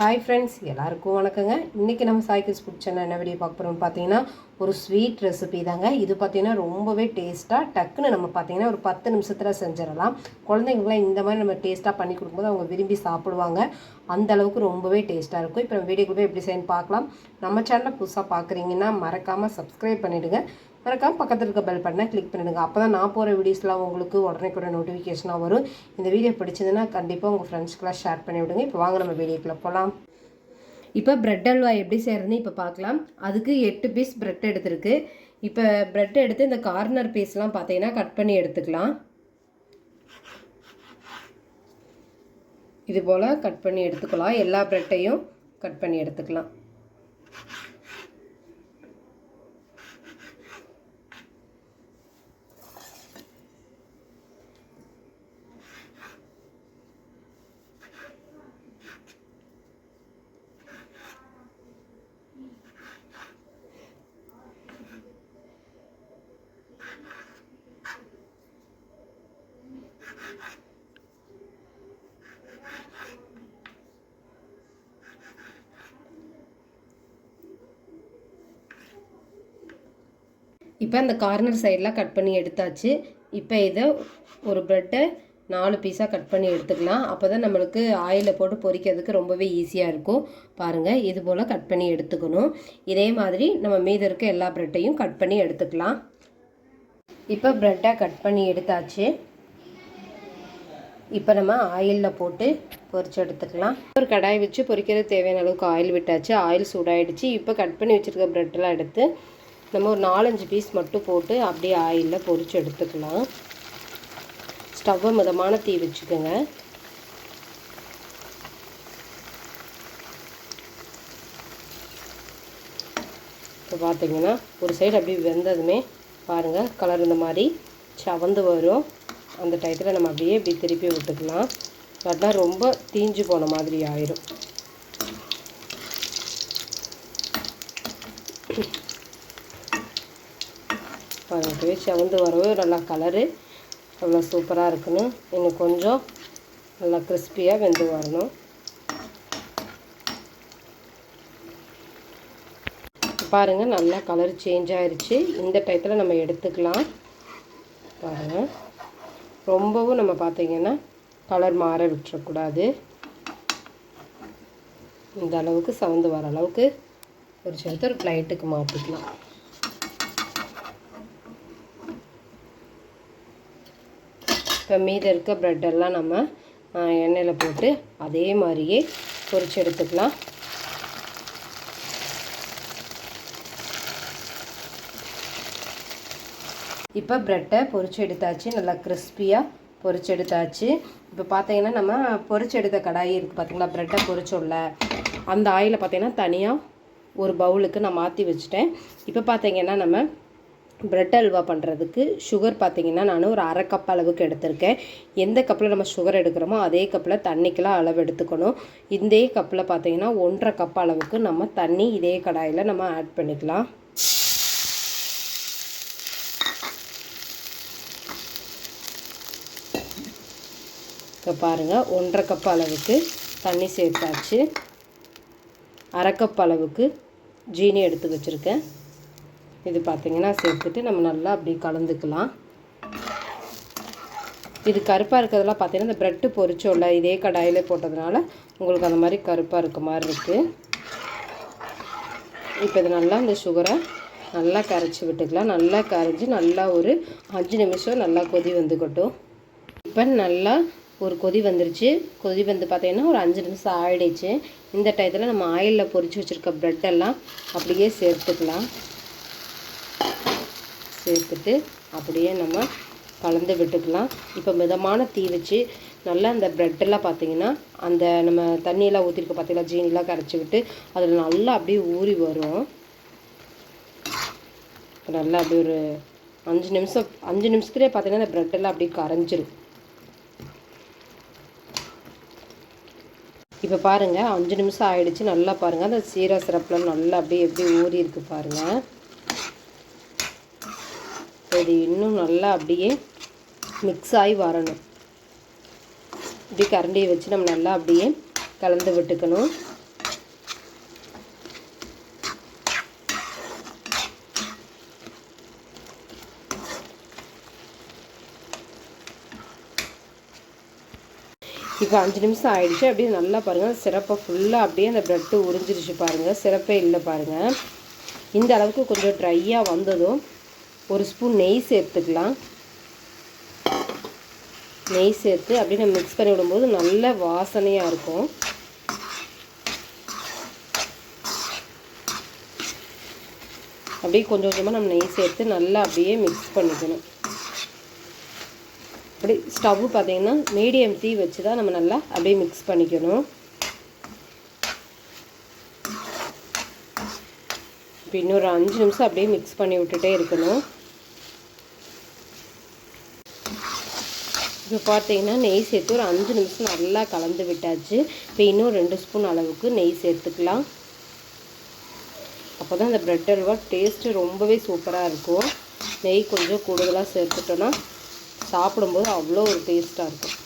Hi friends எல்லாருக்கும் வணக்கங்க. இன்றைக்கி நம்ம சாய்க்கிஸ் ஃபுட் சேனல் என்ன வீடியோ பார்க்க போகிறோம் பார்த்தீங்கன்னா ஒரு ஸ்வீட் ரெசிபி தாங்க. இது பார்த்தீங்கன்னா ரொம்பவே டேஸ்ட்டாக டக்குன்னு நம்ம பார்த்தீங்கன்னா ஒரு பத்து நிமிஷத்தில் செஞ்சிடலாம். குழந்தைங்களுக்குலாம் இந்த மாதிரி நம்ம டேஸ்ட்டாக பண்ணி கொடுக்கும்போது அவங்க விரும்பி சாப்பிடுவாங்க. அந்த அளவுக்கு ரொம்பவே டேஸ்ட்டாக இருக்கும். இப்போ நம்ம வீடியோக்குள்ளே எப்படி செய்யணும் பார்க்கலாம். நம்ம சேனலை புதுசாக பார்க்குறீங்கன்னா மறக்காமல் சப்ஸ்கிரைப் பண்ணிவிடுங்க மறக்காம பக்கத்தில் இருக்க பெல் பட்டனை கிளிக் பண்ணிடுங்க. அப்போ தான் நான் போகிற வீடியோஸ்லாம் உங்களுக்கு உடனே கூட நோட்டிஃபிகேஷனாக வரும். இந்த வீடியோ பிடிச்சதுன்னா கண்டிப்பாக உங்கள் ஃப்ரெண்ட்ஸ்க்கெலாம் ஷேர் பண்ணி விடுங்க. இப்போ வாங்க நம்ம வீடியோக்குள்ளே போகலாம் இப்போ ப்ரெட் அல்வா எப்படி செய்கிறதுன்னு இப்போ பார்க்கலாம் அதுக்கு எட்டு பீஸ் ப்ரெட் எடுத்திருக்கு. இப்போ ப்ரெட் எடுத்து இந்த கார்னர் பீஸ்லாம் பார்த்தீங்கன்னா கட் பண்ணி எடுத்துக்கலாம். இது போல் கட் பண்ணி எடுத்துக்கலாம். எல்லா ப்ரெட்டையும் கட் பண்ணி எடுத்துக்கலாம். இப்போ அந்த கார்னர் சைடெலாம் கட் பண்ணி எடுத்தாச்சு. இப்போ இதை ஒரு ப்ரெட்டை நாலு பீஸாக கட் பண்ணி எடுத்துக்கலாம். அப்போ தான் நம்மளுக்கு ஆயிலில் போட்டு பொரிக்கிறதுக்கு ரொம்பவே ஈஸியாக இருக்கும். பாருங்கள் இது போல் கட் பண்ணி எடுத்துக்கணும். இதே மாதிரி நம்ம மீதி இருக்க எல்லா ப்ரெட்டையும் கட் பண்ணி எடுத்துக்கலாம். இப்போ ப்ரெட்டை கட் பண்ணி எடுத்தாச்சு. இப்போ நம்ம ஆயிலில் போட்டு பொரிச்சு எடுத்துக்கலாம். ஒரு கடாய் வச்சு பொரிக்கிறது தேவையான அளவுக்கு ஆயில் விட்டாச்சு. ஆயில் சூடாயிடுச்சு. இப்போ கட் பண்ணி வச்சுருக்க ப்ரெட்டெல்லாம் எடுத்து நம்ம ஒரு நாலஞ்சு பீஸ் மட்டும் போட்டு அப்படியே ஆயிலில் பொறிச்சு எடுத்துக்கலாம். ஸ்டவ்வை மிதமான தீ வச்சுக்கோங்க. இப்போ பார்த்தீங்கன்னா ஒரு சைடு அப்படியே வெந்ததுமே பாருங்கள் கலர் இந்த மாதிரி சவந்து வரும். அந்த டயத்தில் நம்ம அப்படியே இப்படி திருப்பி விட்டுக்கலாம். இல்லாட்டா ரொம்ப தீஞ்சு போன மாதிரி ஆயிரும். பாருங்க செவந்து வரவே நல்லா கலரு. அவ்வளோ சூப்பராக இருக்கணும் இன்னும் கொஞ்சம் நல்லா கிறிஸ்பியாக வெந்து வரணும். பாருங்கள் நல்லா கலர் சேஞ்ச் ஆயிடுச்சு இந்த டயத்தில் நம்ம எடுத்துக்கலாம். பாருங்கள் ரொம்பவும் நம்ம பார்த்திங்கன்னா கலர் மாற விட்டுறக்கூடாது. இந்த அளவுக்கு சவுந்து வர அளவுக்கு ஒரு சேர்த்து ஒரு பிளைட்டுக்கு மாற்றிக்கலாம் இப்போ மீதம் இருக்க ப்ரெட்டெல்லாம் நம்ம எண்ணெயில் போட்டு அதே மாதிரியே பொரிச்சு எடுத்துக்கலாம். இப்போ ப்ரெட்டை பொரிச்சு எடுத்தாச்சு நல்லா கிறிஸ்பியாக பொரிச்சு எடுத்தாச்சு. இப்போ பார்த்தீங்கன்னா நம்ம பொரிச்சு எடுத்த கடாயி இருக்குது பார்த்தீங்களா ப்ரெட்டை பொரிச்சோல்ல அந்த ஆயிலை பார்த்தீங்கன்னா தனியாக ஒரு பவுலுக்கு நான் மாற்றி வச்சுட்டேன். இப்போ பார்த்தீங்கன்னா நம்ம ப்ரெட் அல்வா பண்ணுறதுக்கு சுகர் பார்த்திங்கன்னா நான் ஒரு அரை கப் அளவுக்கு எடுத்திருக்கேன். எந்த கப்பில் நம்ம சுகர் எடுக்கிறோமோ அதே கப்பில் தண்ணிக்கெலாம் அளவு எடுத்துக்கணும். இதே கப்பில் பார்த்திங்கன்னா ஒன்றரை கப் அளவுக்கு நம்ம தண்ணி இதே கடாயில் நம்ம ஆட் பண்ணிக்கலாம். இப்போ பாருங்கள் ஒன்றரை கப் அளவுக்கு தண்ணி சேர்த்தாச்சு. அரை கப் அளவுக்கு ஜீனி எடுத்து வச்சுருக்கேன். இது பார்த்திங்கன்னா சேர்த்துட்டு நம்ம நல்லா அப்படி கலந்துக்கலாம். இது கருப்பாக இருக்கிறதெல்லாம் பார்த்தீங்கன்னா இந்த ப்ரெட்டு பொரிச்சோல்ல இதே கடாயில் போட்டதுனால உங்களுக்கு அந்த மாதிரி கருப்பாக இருக்க மாதிரி இருக்குது இப்போ இது நல்லா இந்த சுகரை நல்லா கரைச்சி விட்டுக்கலாம். நல்லா கரைஞ்சி நல்லா ஒரு அஞ்சு நிமிஷம் நல்லா கொதி வந்துக்கட்டும். இப்போ நல்லா ஒரு கொதி வந்துருச்சு. கொதி வந்து பார்த்தீங்கன்னா ஒரு அஞ்சு நிமிஷம் ஆயிடுச்சு. இந்த டயத்தில் நம்ம ஆயிலில் பொரிச்சு வச்சுருக்க ப்ரெட்டெல்லாம் அப்படியே சேர்த்துக்கலாம். சேர்த்துட்டு அப்படியே நம்ம கலந்து விட்டுக்கலாம். இப்போ மிதமான தீ வச்சு நல்லா அந்த ப்ரெட்டெல்லாம் பார்த்தீங்கன்னா அந்த நம்ம தண்ணியெல்லாம் ஊற்றிருக்க பார்த்தீங்கன்னா ஜீனிலாம் கரைச்சி விட்டு அதில் நல்லா அப்படியே ஊறி வரும். நல்லா அப்படி ஒரு அஞ்சு நிமிஷம் அஞ்சு நிமிஷத்துலேயே பார்த்தீங்கன்னா அந்த ப்ரெட்டெல்லாம் அப்படியே கரைஞ்சிரும். இப்போ பாருங்கள் அஞ்சு நிமிஷம் ஆயிடுச்சு நல்லா பாருங்கள் அந்த சீரா சிரப்பில் நல்லா அப்படியே எப்படி ஊறி இருக்குது பாருங்கள் இது இன்னும் நல்லா அப்படியே மிக்ஸ் ஆகி வரணும். இப்படி கரண்டியை வச்சு நம்ம நல்லா அப்படியே கலந்து விட்டுக்கணும். இப்போ அஞ்சு நிமிஷம் ஆயிடுச்சு. அப்படியே நல்லா பாருங்கள் சிறப்பை ஃபுல்லாக அப்படியே அந்த ப்ரெட்டு உறிஞ்சிருச்சு பாருங்கள் சிறப்பே இல்லை பாருங்கள் இந்த அளவுக்கு கொஞ்சம் ட்ரையாக வந்ததும் ஒரு ஸ்பூன் நெய் சேர்த்துக்கலாம். நெய் சேர்த்து அப்படியே நம்ம மிக்ஸ் பண்ணி விடும்போது நல்ல வாசனையாக இருக்கும். அப்படியே கொஞ்சம் கொஞ்சமாக நம்ம நெய் சேர்த்து நல்லா அப்படியே மிக்ஸ் பண்ணிக்கணும். அப்படி ஸ்டவ் பார்த்தீங்கன்னா மீடியம் தீ வச்சு தான் நம்ம நல்லா அப்படியே மிக்ஸ் பண்ணிக்கணும். இப்போ இன்னொரு அஞ்சு நிமிஷம் அப்படியே மிக்ஸ் பண்ணி விட்டுட்டே இருக்கணும். இப்போ பார்த்தீங்கன்னா நெய் சேர்த்து ஒரு அஞ்சு நிமிஷம் நல்லா கலந்து விட்டாச்சு. இப்போ இன்னும் ரெண்டு ஸ்பூன் அளவுக்கு நெய் சேர்த்துக்கலாம். அப்போ தான் அந்த ப்ரெட் அல்வா டேஸ்ட்டு ரொம்பவே சூப்பராக இருக்கும். நெய் கொஞ்சம் கூடுதலாக சேர்த்துட்டோன்னா சாப்பிடும்போது அவ்வளோ ஒரு டேஸ்ட்டாக இருக்கும்.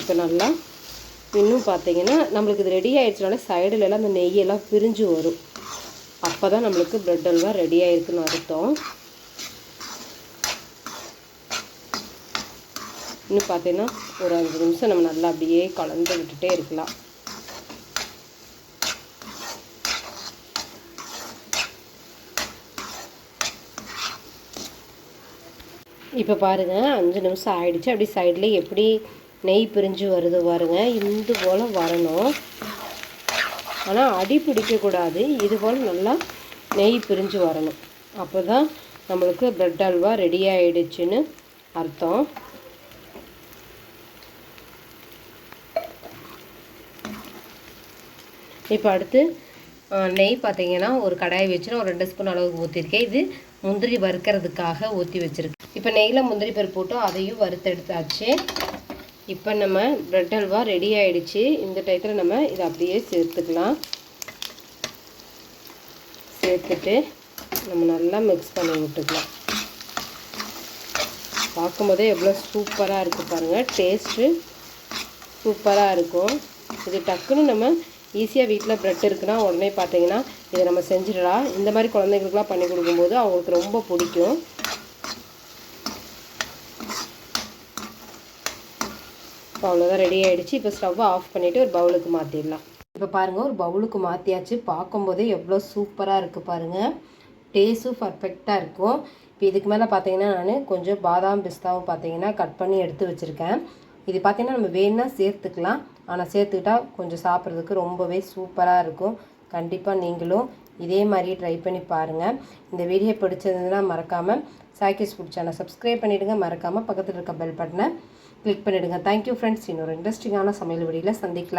இப்போ நல்லா இன்னும் பார்த்தீங்கன்னா நம்மளுக்கு இது ரெடி ஆகிடுச்சுனால சைடுலலாம் அந்த நெய்யெல்லாம் பிரிஞ்சு வரும். அப்போ தான் நம்மளுக்கு ப்ரெட் அல்வா ரெடி ஆகிருக்குன்னு அர்த்தம். இன்னும் பார்த்தீங்கன்னா ஒரு அஞ்சு நிமிஷம் நம்ம நல்லா அப்படியே கலந்து விட்டுட்டே இருக்கலாம். இப்போ பாருங்கள் அஞ்சு நிமிஷம் ஆயிடுச்சு. அப்படி சைடில் எப்படி நெய் பிரிஞ்சு வருது பாருங்கள் இந்து போல் வரணும். ஆனால் அடி பிடிக்கக்கூடாது இது போல் நல்லா நெய் பிரிஞ்சு வரணும். அப்போ தான் நம்மளுக்கு ப்ரெட் அல்வா ரெடி ஆகிடுச்சின்னு அர்த்தம். இப்போ அடுத்து நெய் பார்த்தீங்கன்னா ஒரு கடாயை வச்சு ஒரு ரெண்டு ஸ்பூன் அளவுக்கு ஊற்றிருக்கேன் இது முந்திரி வறுக்கிறதுக்காக ஊற்றி வச்சுருக்கேன். இப்போ நெய்யில் முந்திரி பருப்பு போட்டு அதையும் வறுத்தெடுத்தாச்சு. இப்போ நம்ம ப்ரெட் அல்வா ரெடி ஆகிடுச்சு இந்த டயத்தில் நம்ம இதை அப்படியே சேர்த்துக்கலாம். சேர்த்துட்டு நம்ம நல்லா மிக்ஸ் பண்ணி விட்டுக்கலாம். பார்க்கும்போதே எவ்வளோ சூப்பராக இருக்குது பாருங்கள் டேஸ்ட்டு சூப்பராக இருக்கும். இது டக்குன்னு நம்ம ஈஸியாக வீட்டில் ப்ரெட் இருக்குன்னா உடனே பார்த்தீங்கன்னா இதை நம்ம செஞ்சிடலாம். இந்த மாதிரி குழந்தைங்களுக்குலாம் பண்ணி கொடுக்கும்போது அவங்களுக்கு ரொம்ப பிடிக்கும். இப்போ அவ்வளோதான் ரெடி ஆகிடுச்சு இப்போ ஸ்டவ்வை ஆஃப் பண்ணிவிட்டு ஒரு பவுலுக்கு மாற்றிடலாம் இப்போ பாருங்கள் ஒரு பவுலுக்கு மாற்றியாச்சு பார்க்கும்போதே எவ்வளோ சூப்பராக இருக்குது பாருங்கள் டேஸ்ட்டும் பர்ஃபெக்டாக இருக்கும். இப்போ இதுக்கு மேலே பார்த்தீங்கன்னா நான் கொஞ்சம் பாதாம் பிஸ்தாவும் பார்த்தீங்கன்னா கட் பண்ணி எடுத்து வச்சுருக்கேன். இது பார்த்திங்கன்னா நம்ம வேணுன்னா சேர்த்துக்கலாம். ஆனால் சேர்த்துக்கிட்டா கொஞ்சம் சாப்பிட்றதுக்கு ரொம்பவே சூப்பராக இருக்கும். கண்டிப்பாக நீங்களும் இதே மாதிரி ட்ரை பண்ணி பாருங்கள் இந்த வீடியோ பிடிச்சிருந்ததுன்னா மறக்காமல் சாய்க்கிஸ் ஃபுட் சேனல் சப்ஸ்கிரைப் பண்ணிவிடுங்க மறக்காமல் பக்கத்தில் இருக்க பெல் பட்டனை கிளிக் பண்ணிவிடுங்க தேங்க்யூ ஃப்ரெண்ட்ஸ் இன்னொரு இன்ட்ரெஸ்டிங்கான சமையல் வழியில் சந்திக்கலாம்.